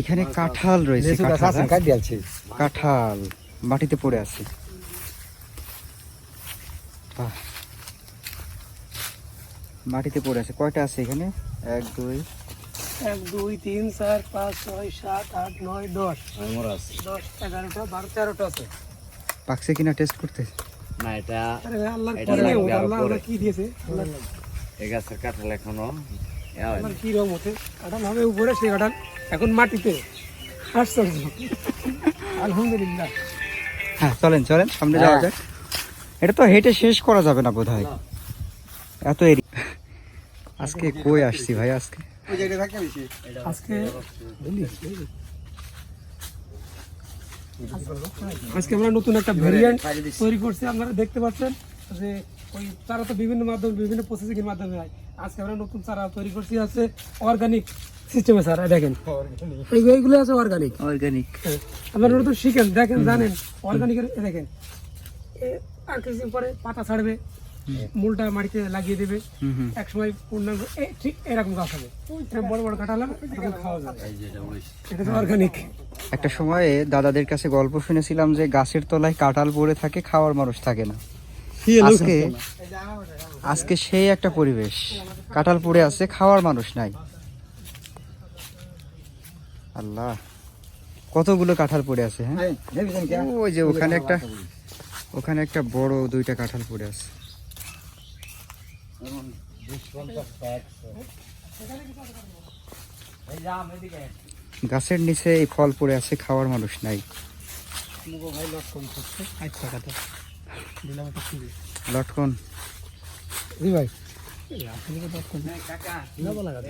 এখানে কাঁঠাল রয়েছে কাঁঠাল, মাটিতে পড়ে আছে। মাটিতে পড়ে আছে। কয়টা আছে এখানে? এক দুই। এক দুই তিন চার পাঁচ ছয় সাত আট নয় দশ। দশ এগারোটা বারো তেরোটা আছে। পাকছে কিনা টেস্ট করতে? না এটা আল্লাহ কি দিয়েছে? এই গাছের কাঁঠাল এখনও হয়নি। আল্লাহর কি রকম হতে? কাঁঠাল হবে উপরে সে কাঁঠাল এখন মাটিতে। আশ্চর্য আলহামদুলিল্লাহ। হ্যাঁ চলেন চলেন সামনে যাওয়া যাক। এটা তো হেঁটে শেষ করা যাবে না বোধ হয় এত এরি আজকে কই আসছি ভাই আজকে? আজকে? আজকে আমরা নতুন একটা ভেরিয়েন্ট তৈরি করছি আপনারা দেখতে পাচ্ছেন। যে ওই চারা তো বিভিন্ন মাধ্যমে বিভিন্ন প্রসেসিং এর মাধ্যমে হয়। আজকে আমরা নতুন চারা তৈরি করছি আছে অর্গানিক সিস্টেমে স্যার দেখেন। এইগুলো আছে অর্গানিক অর্গানিক আপনারা নতুন শিখেন দেখেন জানেন অর্গানিকের দেখেন। এ আর কিছুদিন পরে পাতা ছাড়বে মূলটা মাটিতে লাগিয়ে দেবে। এক সময় পূর্ণাঙ্গ ঠিক এরকম গাছ হবে। বড় বড় কাঁঠাল খাওয়া যাবে। এটা তো অর্গানিক একটা সময়ে দাদাদের কাছে গল্প শুনেছিলাম যে গাছের তলায় কাঁঠাল পড়ে থাকে খাওয়ার মানুষ থাকে না। আজকে আজকে সেই একটা পরিবেশ। কাঁঠাল পড়ে আছে খাওয়ার মানুষ নাই। আল্লাহ কতগুলো কাঁঠাল পড়ে আছে হ্যাঁ? ওই যে ওখানে একটা ওখানে একটা বড় দুইটা কাঁঠাল পড়ে আছে গাছের নিচে এই ফল পড়ে আছে খাওয়ার মানুষ নাই। আচ্ছা কথা দিলাম একটা খুবই লটকন জি ভাই আসলে লটকন। না বলা কথা,